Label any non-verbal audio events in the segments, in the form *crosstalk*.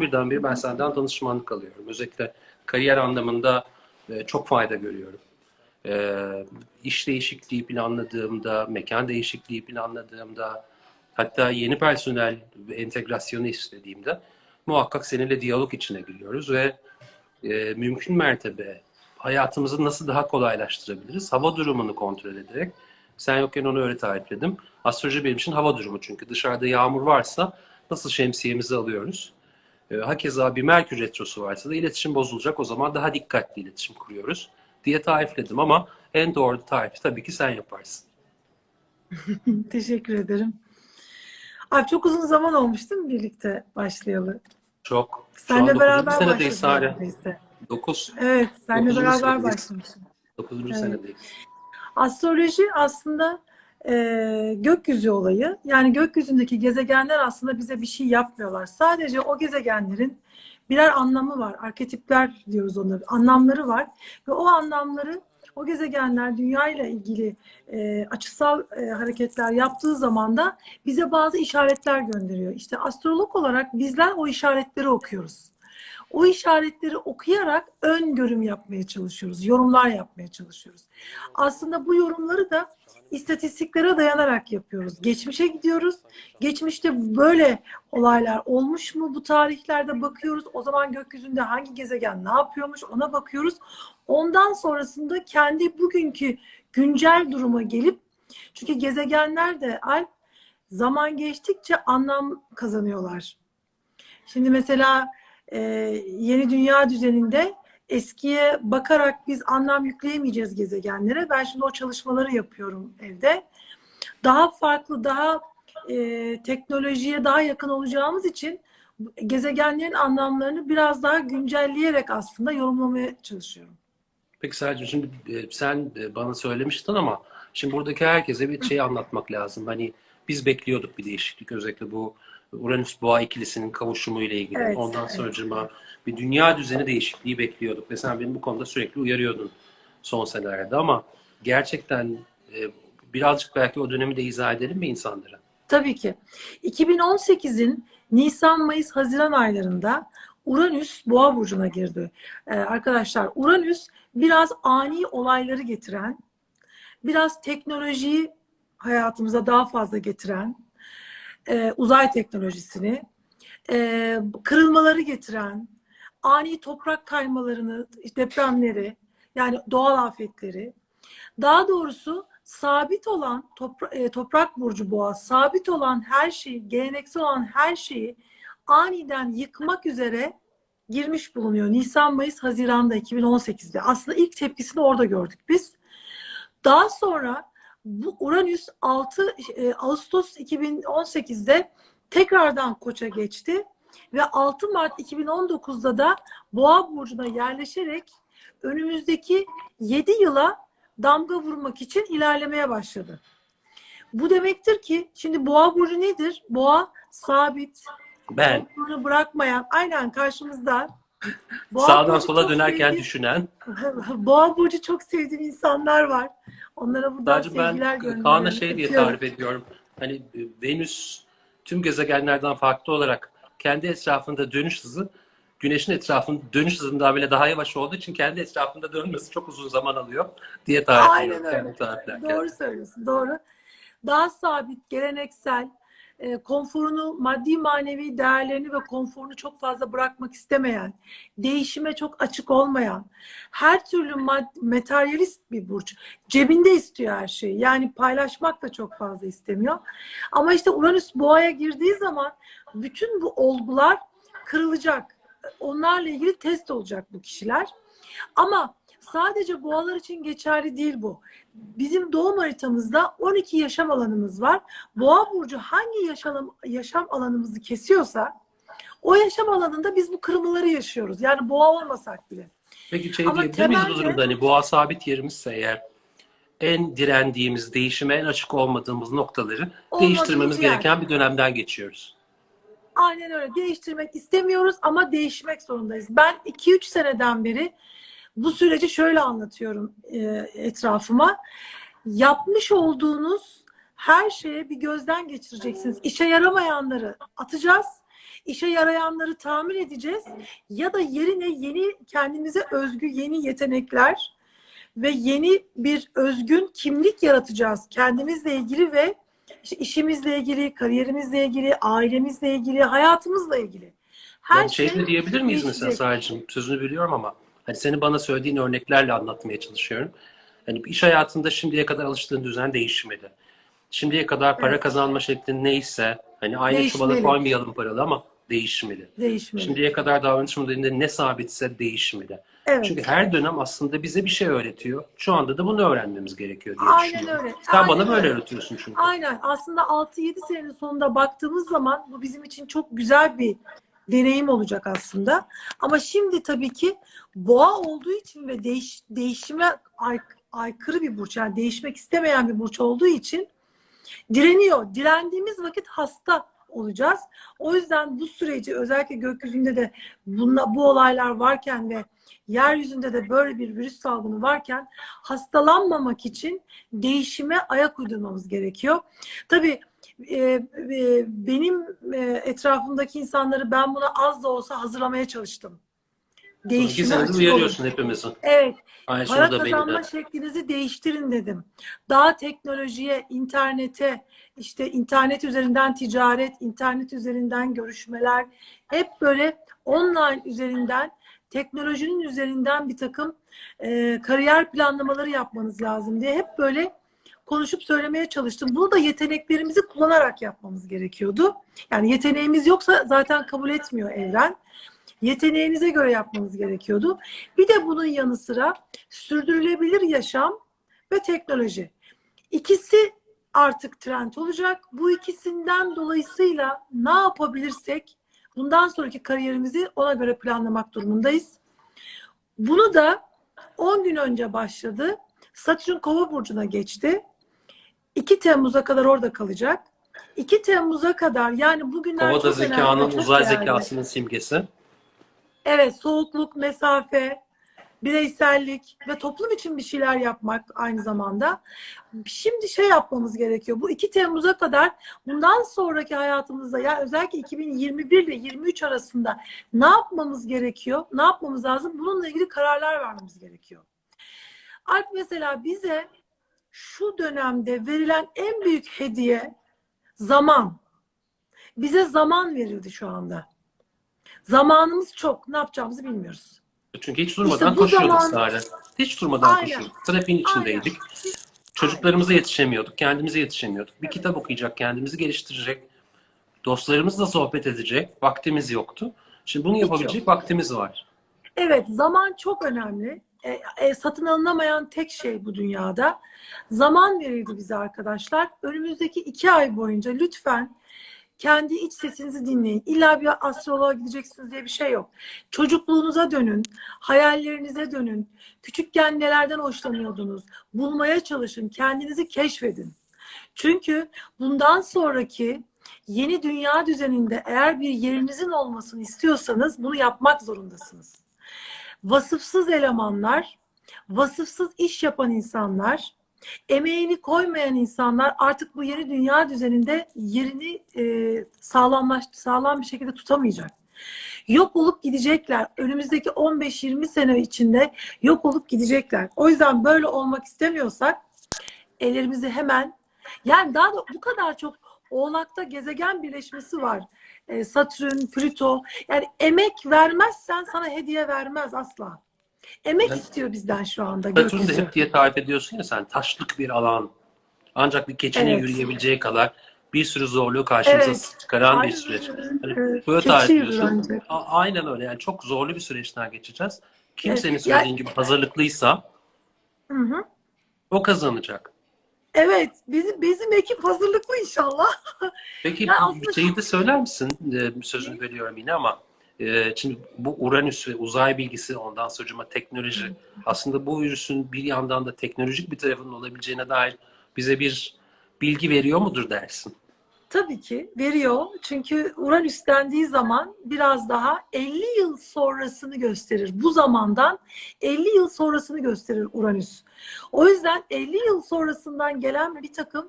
birdenbire ben senden danışmanlık alıyorum. Özellikle kariyer anlamında e, çok fayda görüyorum. E, iş değişikliği planladığımda, mekan değişikliği planladığımda, hatta yeni personel entegrasyonu istediğimde muhakkak seninle diyalog içine giriyoruz ve e, mümkün mertebe hayatımızı nasıl daha kolaylaştırabiliriz? Hava durumunu kontrol ederek. Sen yokken onu öyle tarifledim. Astroloji benim için hava durumu çünkü. Dışarıda yağmur varsa nasıl şemsiyemizi alıyoruz? E, hakeza bir Merkür Retrosu varsa da iletişim bozulacak. O zaman daha dikkatli iletişim kuruyoruz diye tarifledim ama en doğru tarifi tabii ki sen yaparsın. *laughs* Teşekkür ederim. Abi çok uzun zaman olmuş değil mi birlikte başlayalı? Çok. 9. beraber başladık Sare. neredeyse. 9. Evet, Dokuzuncu beraber senedeyiz. başlamışım. 9. Evet. senedeyiz. Astroloji aslında e, gökyüzü olayı. Yani gökyüzündeki gezegenler aslında bize bir şey yapmıyorlar. Sadece o gezegenlerin birer anlamı var. Arketipler diyoruz onları. Anlamları var. Ve o anlamları o gezegenler dünya ile ilgili e, açısal e, hareketler yaptığı zaman da bize bazı işaretler gönderiyor. İşte astrolog olarak bizler o işaretleri okuyoruz. O işaretleri okuyarak öngörüm yapmaya çalışıyoruz, yorumlar yapmaya çalışıyoruz. Aslında bu yorumları da istatistiklere dayanarak yapıyoruz. Geçmişe gidiyoruz. Geçmişte böyle olaylar olmuş mu bu tarihlerde bakıyoruz. O zaman gökyüzünde hangi gezegen ne yapıyormuş ona bakıyoruz. Ondan sonrasında kendi bugünkü güncel duruma gelip çünkü gezegenler de Alp zaman geçtikçe anlam kazanıyorlar. Şimdi mesela e, yeni dünya düzeninde eskiye bakarak biz anlam yükleyemeyeceğiz gezegenlere. Ben şimdi o çalışmaları yapıyorum evde. Daha farklı, daha e, teknolojiye daha yakın olacağımız için gezegenlerin anlamlarını biraz daha güncelleyerek aslında yorumlamaya çalışıyorum. Peki Selçuk şimdi e, sen e, bana söylemiştin ama şimdi buradaki herkese bir şey anlatmak lazım. Hani biz bekliyorduk bir değişiklik özellikle bu Uranüs Boğa ikilisinin kavuşumu ile ilgili. Evet, Ondan evet. sonracıma bir dünya düzeni değişikliği bekliyorduk ve sen beni bu konuda sürekli uyarıyordun son senelerde ama gerçekten e, birazcık belki o dönemi de izah edelim mi insanlara? Tabii ki. 2018'in Nisan, Mayıs, Haziran aylarında Uranüs Boğa burcuna girdi. Ee, arkadaşlar Uranüs biraz ani olayları getiren, biraz teknolojiyi hayatımıza daha fazla getiren, e, uzay teknolojisini, e, kırılmaları getiren, ani toprak kaymalarını, depremleri, yani doğal afetleri, daha doğrusu sabit olan topra- e, toprak burcu boğa, sabit olan her şeyi, geleneksel olan her şeyi aniden yıkmak üzere girmiş bulunuyor. Nisan, Mayıs, Haziran'da 2018'de. Aslında ilk tepkisini orada gördük biz. Daha sonra bu Uranüs 6 e, Ağustos 2018'de tekrardan Koç'a geçti ve 6 Mart 2019'da da Boğa burcuna yerleşerek önümüzdeki 7 yıla damga vurmak için ilerlemeye başladı. Bu demektir ki şimdi boğa burcu nedir? Boğa sabit, Ben bırakmayan, aynen karşımızda. *laughs* Boğa sağdan burcu sola çok dönerken sevdiğim- düşünen *laughs* boğa burcu çok sevdiğim insanlar var. Onlara buradan Sadece ben sevgiler gönderiyorum. Kaan'a şey diye Öpüyorum. tarif ediyorum. Hani e, Venüs tüm gezegenlerden farklı olarak kendi etrafında dönüş hızı Güneş'in etrafında dönüş hızından bile daha yavaş olduğu için kendi etrafında dönmesi çok uzun zaman alıyor diye tarif Aynen ediyorum. öyle. Kendi tariflerken. Doğru söylüyorsun. Doğru. Daha sabit, geleneksel, e, konforunu, maddi manevi değerlerini ve konforunu çok fazla bırakmak istemeyen, değişime çok açık olmayan, her türlü mad- materyalist bir burç. Cebinde istiyor her şeyi. Yani paylaşmak da çok fazla istemiyor. Ama işte Uranüs boğaya girdiği zaman bütün bu olgular kırılacak. Onlarla ilgili test olacak bu kişiler. Ama sadece boğalar için geçerli değil bu. Bizim doğum haritamızda 12 yaşam alanımız var. Boğa burcu hangi yaşam, yaşam alanımızı kesiyorsa o yaşam alanında biz bu kırılmaları yaşıyoruz. Yani boğa olmasak bile. Peki şey Ama diyebilir miyiz bu durumda? Hani boğa sabit yerimizse eğer en direndiğimiz, değişime en açık olmadığımız noktaları değiştirmemiz yer. gereken bir dönemden geçiyoruz. Aynen öyle. Değiştirmek istemiyoruz ama değişmek zorundayız. Ben 2-3 seneden beri bu süreci şöyle anlatıyorum e, etrafıma. Yapmış olduğunuz her şeye bir gözden geçireceksiniz. İşe yaramayanları atacağız. işe yarayanları tamir edeceğiz ya da yerine yeni kendimize özgü yeni yetenekler ve yeni bir özgün kimlik yaratacağız kendimizle ilgili ve işte işimizle ilgili, kariyerimizle ilgili, ailemizle ilgili, hayatımızla ilgili. Her Yani şey de diyebilir miyiz mesela sadece sözünü biliyorum ama hani senin bana söylediğin örneklerle anlatmaya çalışıyorum. Hani iş hayatında şimdiye kadar alıştığın düzen değişmedi. Şimdiye kadar para Evet. kazanma şeklin neyse hani aynı çuvala Değişmeli. koymayalım paralı ama değişmeli. Değişmeli. Şimdiye kadar davranış modelinde ne sabitse değişmeli. evet. Çünkü her dönem aslında bize bir şey öğretiyor. Şu anda da bunu öğrenmemiz gerekiyor diye Aynen düşünüyorum. öyle. Sen bana Aynen böyle öyle. öğretiyorsun çünkü. Aynen. Aslında 6-7 senenin sonunda baktığımız zaman bu bizim için çok güzel bir deneyim olacak aslında. Ama şimdi tabii ki boğa olduğu için ve değiş, değişime ay- aykırı bir burç, yani değişmek istemeyen bir burç olduğu için direniyor. Direndiğimiz vakit hasta olacağız. O yüzden bu süreci özellikle gökyüzünde de bunla, bu olaylar varken ve yeryüzünde de böyle bir virüs salgını varken hastalanmamak için değişime ayak uydurmamız gerekiyor. Tabii benim e, etrafımdaki insanları ben buna az da olsa hazırlamaya çalıştım. Olun. uyarıyorsun hepimizi. Evet, Ayşe para beni kazanma de. şeklinizi değiştirin dedim. Daha teknolojiye, internete, işte internet üzerinden ticaret, internet üzerinden görüşmeler, hep böyle online üzerinden, teknolojinin üzerinden bir takım e, kariyer planlamaları yapmanız lazım diye hep böyle konuşup söylemeye çalıştım. Bunu da yeteneklerimizi kullanarak yapmamız gerekiyordu. Yani yeteneğimiz yoksa zaten kabul etmiyor evren. Yeteneğinize göre yapmanız gerekiyordu. Bir de bunun yanı sıra sürdürülebilir yaşam ve teknoloji. İkisi artık trend olacak. Bu ikisinden dolayısıyla ne yapabilirsek bundan sonraki kariyerimizi ona göre planlamak durumundayız. Bunu da 10 gün önce başladı. Satürn Kova burcuna geçti. 2 Temmuz'a kadar orada kalacak. 2 Temmuz'a kadar yani bugünler çok önemli, zekanın, çok uzay değerli. zekasının simgesi. Evet, soğukluk, mesafe, bireysellik ve toplum için bir şeyler yapmak aynı zamanda. Şimdi şey yapmamız gerekiyor. Bu 2 Temmuz'a kadar bundan sonraki hayatımızda ya özellikle 2021 ile 23 arasında ne yapmamız gerekiyor? Ne yapmamız lazım? Bununla ilgili kararlar vermemiz gerekiyor. Alp mesela bize şu dönemde verilen en büyük hediye zaman. Bize zaman verildi şu anda. Zamanımız çok. Ne yapacağımızı bilmiyoruz. Çünkü hiç durmadan İşte koşuyorduk zaman- Sare. Hiç durmadan Aynen. koşuyorduk. Trafiğin içindeydik. Çocuklarımıza yetişemiyorduk. Kendimize yetişemiyorduk. Bir kitap okuyacak, kendimizi geliştirecek. Dostlarımızla sohbet edecek. Vaktimiz yoktu. Şimdi bunu yapabilecek vaktimiz var. Evet, zaman çok önemli. E, e, satın alınamayan tek şey bu dünyada. Zaman verildi bize arkadaşlar. Önümüzdeki iki ay boyunca lütfen kendi iç sesinizi dinleyin. İlla bir astroloğa gideceksiniz diye bir şey yok. Çocukluğunuza dönün, hayallerinize dönün. Küçükken nelerden hoşlanıyordunuz? Bulmaya çalışın, kendinizi keşfedin. Çünkü bundan sonraki yeni dünya düzeninde eğer bir yerinizin olmasını istiyorsanız bunu yapmak zorundasınız. Vasıfsız elemanlar, vasıfsız iş yapan insanlar, emeğini koymayan insanlar artık bu yeni dünya düzeninde yerini e, sağlamlaş, sağlam bir şekilde tutamayacak. Yok olup gidecekler. Önümüzdeki 15-20 sene içinde yok olup gidecekler. O yüzden böyle olmak istemiyorsak ellerimizi hemen yani daha da bu kadar çok Oğlak'ta gezegen birleşmesi var. E, Satürn, Plüto. Yani emek vermezsen sana hediye vermez asla. Emek Ben- istiyor bizden şu anda. Satürn de hep diye tarif ediyorsun ya sen. Taşlık bir alan. Ancak bir keçinin Evet. yürüyebileceği kadar bir sürü zorluğu karşımıza Evet. çıkaran bir Aynen süreç. öyle. Hani Evet. böyle tarif ediyorsun. Aynen öyle. Yani çok zorlu bir süreçten geçeceğiz. Kim Evet. söylediğin gibi hazırlıklıysa Hı hı. o kazanacak. Evet, bizim bizim ekip hazırlıklı inşallah. Peki Ya aslında- şeyi de söyler misin? Ee, sözünü veriyorum yine ama e, şimdi bu Uranüs ve uzay bilgisi ondan sonra teknoloji aslında bu virüsün bir yandan da teknolojik bir tarafının olabileceğine dair bize bir bilgi veriyor mudur dersin? Tabii ki veriyor. Çünkü Uranüs dendiği zaman biraz daha 50 yıl sonrasını gösterir. Bu zamandan 50 yıl sonrasını gösterir Uranüs. O yüzden 50 yıl sonrasından gelen bir takım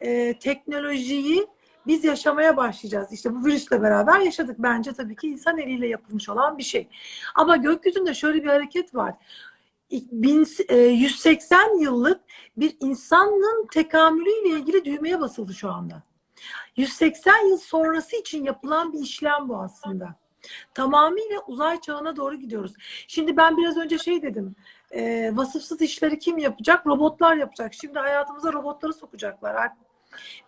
e, teknolojiyi biz yaşamaya başlayacağız. İşte bu virüsle beraber yaşadık. Bence tabii ki insan eliyle yapılmış olan bir şey. Ama gökyüzünde şöyle bir hareket var. Bin- e, 180 yıllık bir insanın tekamülüyle ilgili düğmeye basıldı şu anda. 180 yıl sonrası için yapılan bir işlem bu aslında. Tamamıyla uzay çağına doğru gidiyoruz. Şimdi ben biraz önce şey dedim. e, vasıfsız işleri kim yapacak? Robotlar yapacak. Şimdi hayatımıza robotları sokacaklar.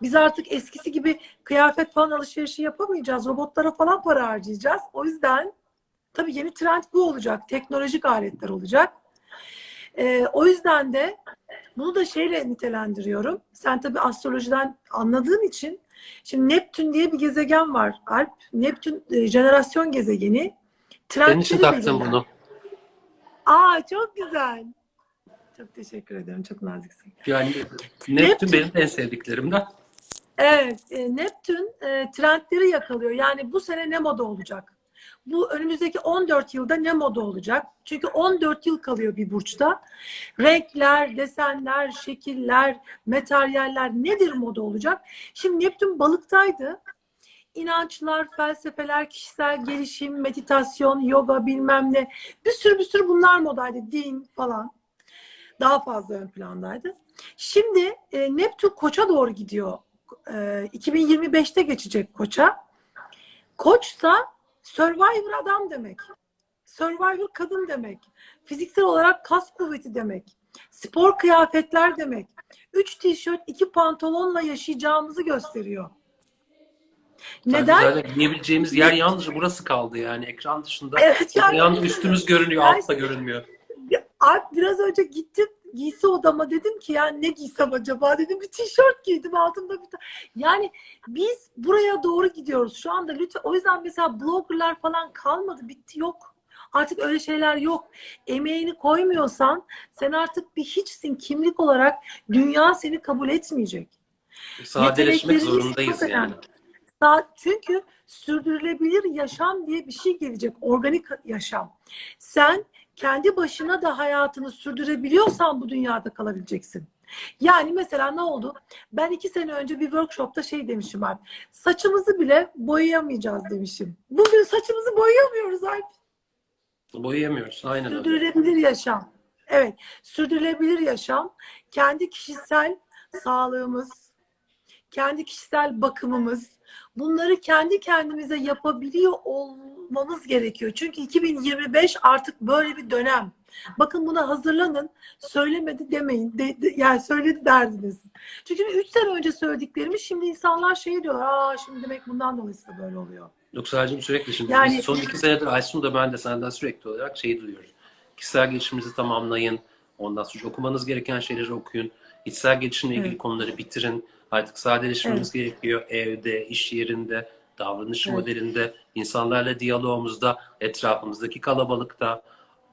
Biz artık eskisi gibi kıyafet falan alışverişi yapamayacağız. Robotlara falan para harcayacağız. O yüzden tabii yeni trend bu olacak. Teknolojik aletler olacak. E, o yüzden de bunu da şeyle nitelendiriyorum. Sen tabii astrolojiden anladığın için şimdi Neptün diye bir gezegen var Alp. Neptün e, jenerasyon gezegeni. Senin için Trendleri taktım belirler. bunu. Aa çok güzel. Çok teşekkür ederim. Çok naziksin. Yani Neptün- Neptün benim en sevdiklerimden. Evet, e, Neptün e, trendleri yakalıyor. Yani bu sene ne moda olacak? Bu önümüzdeki 14 yılda ne moda olacak? Çünkü 14 yıl kalıyor bir burçta. Renkler, desenler, şekiller, materyaller nedir moda olacak? Şimdi Neptün balıktaydı. İnançlar, felsefeler, kişisel gelişim, meditasyon, yoga bilmem ne. Bir sürü bir sürü bunlar modaydı. Din falan. Daha fazla ön plandaydı. Şimdi e, Neptün Koç'a doğru gidiyor. E, 2025'te geçecek Koç'a. Koçsa Survivor adam demek. Survivor kadın demek. Fiziksel olarak kas kuvveti demek. Spor kıyafetler demek. Üç tişört, iki pantolonla yaşayacağımızı gösteriyor. Neden? Zaten giyebileceğimiz yer yalnızca burası kaldı yani. Ekran dışında Evet yani yalnız üstümüz görünüyor, Ben- alt da görünmüyor. Alp biraz önce gittim giysi odama dedim ki ya ne giysem acaba? dedim. Bir tişört giydim altımda bir yani biz buraya doğru gidiyoruz şu anda. Lütfen o yüzden mesela bloggerlar falan kalmadı bitti yok. Artık öyle şeyler yok. Emeğini koymuyorsan sen artık bir hiçsin. Kimlik olarak dünya seni kabul etmeyecek. Sadeleşmek zorundayız yani. Sa- Çünkü sürdürülebilir yaşam diye bir şey gelecek. Organik yaşam. Sen kendi başına da hayatını sürdürebiliyorsan bu dünyada kalabileceksin. Yani mesela ne oldu? Ben iki sene önce bir workshopta şey demişim abi. Saçımızı bile boyayamayacağız demişim. Bugün saçımızı boyayamıyoruz Alp. Boyayamıyoruz. Aynen öyle. Sürdürülebilir yaşam. Evet, sürdürülebilir yaşam. Kendi kişisel sağlığımız, kendi kişisel bakımımız, bunları kendi kendimize yapabiliyor olmamız gerekiyor. Çünkü 2025 artık böyle bir dönem. Bakın buna hazırlanın. Söylemedi demeyin. De, de- yani söyledi derdiniz. Çünkü 3 sene önce söylediklerimi şimdi insanlar şey diyorlar. Aa şimdi demek bundan dolayı da böyle oluyor. Yoksa sürekli şimdi Yani- son iki senedir Aysun da ben de senden sürekli olarak şey duyuyoruz. Kişisel gelişiminizi tamamlayın. Ondan sonra okumanız gereken şeyleri okuyun. İçsel gelişimle ilgili Evet. konuları bitirin. Artık sadeleşmemiz gerekiyor. Evde, iş yerinde, davranış Evet. modelinde, insanlarla diyalogumuzda, etrafımızdaki kalabalıkta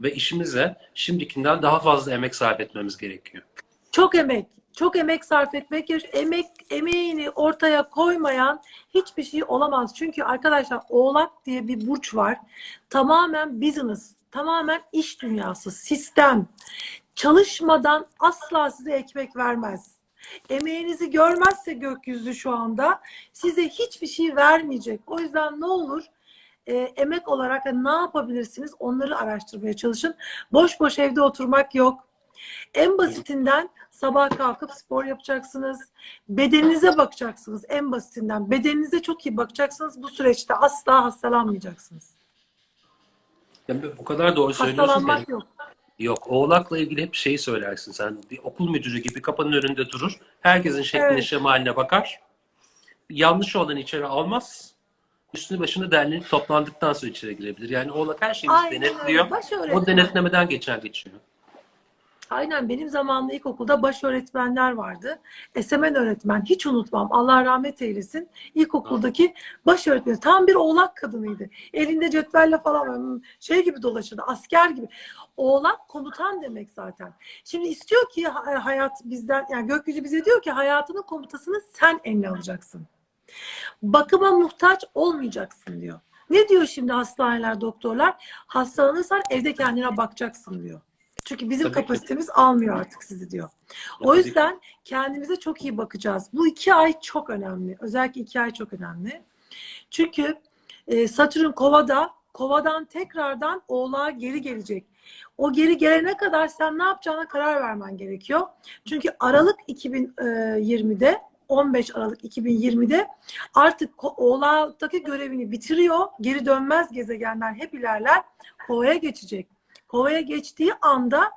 ve işimize şimdikinden daha fazla emek sarf etmemiz gerekiyor. Çok emek, çok emek sarf etmek gerekiyor. Emek, emeğini ortaya koymayan hiçbir şey olamaz. Çünkü arkadaşlar Oğlak diye bir burç var. Tamamen business, tamamen iş dünyası, sistem. Çalışmadan asla size ekmek vermez. Emeğinizi görmezse gökyüzü şu anda size hiçbir şey vermeyecek. O yüzden ne olur e, emek olarak da ne yapabilirsiniz onları araştırmaya çalışın. Boş boş evde oturmak yok. En basitinden sabah kalkıp spor yapacaksınız. Bedeninize bakacaksınız en basitinden. Bedeninize çok iyi bakacaksınız. Bu süreçte asla hastalanmayacaksınız. Yani o kadar doğru söylüyorsun. Hastalanmak yok. Yok, oğlakla ilgili hep şeyi söylersin sen. Bir okul müdürü gibi kapının önünde durur. Herkesin şekline Evet. şemaline bakar. Yanlış olanı içeri almaz. Üstünü başını derlenip toplandıktan sonra içeri girebilir. Yani oğlak her Aynen denetliyor. öyle. O denetlemeden geçer geçiyor. Aynen benim zamanımda ilkokulda baş öğretmenler vardı. Esemen öğretmen hiç unutmam. Allah rahmet eylesin. İlkokuldaki baş öğretmeni tam bir oğlak kadınıydı. Elinde cetvelle falan hmm, şey gibi dolaşırdı. Asker gibi. Oğlak komutan demek zaten. Şimdi istiyor ki ha- hayat bizden yani gökyüzü bize diyor ki hayatının komutasını sen eline alacaksın. Bakıma muhtaç olmayacaksın diyor. Ne diyor şimdi hastaneler, doktorlar? Hastalanırsan evde kendine bakacaksın diyor. Çünkü bizim Tabii ki. kapasitemiz almıyor artık sizi diyor. O Tabii ki. yüzden kendimize çok iyi bakacağız. Bu iki ay çok önemli. Özellikle iki ay çok önemli. Çünkü e, Satürn kovada, kovadan tekrardan oğlağa geri gelecek. O geri gelene kadar sen ne yapacağına karar vermen gerekiyor. Çünkü Aralık 2020'de 15 Aralık 2020'de artık oğlaktaki görevini bitiriyor. Geri dönmez gezegenler hep ilerler. Kovaya geçecek. Kovaya geçtiği anda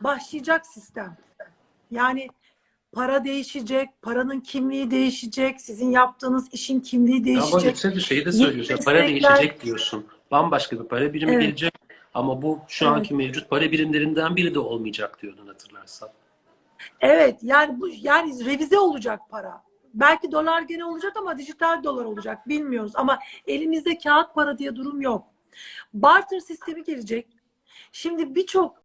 başlayacak sistem. Yani para değişecek, paranın kimliği değişecek, sizin yaptığınız işin kimliği Ama değişecek. sen de şeyi de söylüyorsun. Para değişecek diyorsun. Bambaşka bir para birimi Evet. gelecek. Ama bu şu Evet. anki mevcut para birimlerinden biri de olmayacak diyordun hatırlarsan. Evet, yani bu yani revize olacak para. Belki dolar gene olacak ama dijital dolar olacak bilmiyoruz. Ama elimizde kağıt para diye durum yok. Barter sistemi gelecek. Şimdi birçok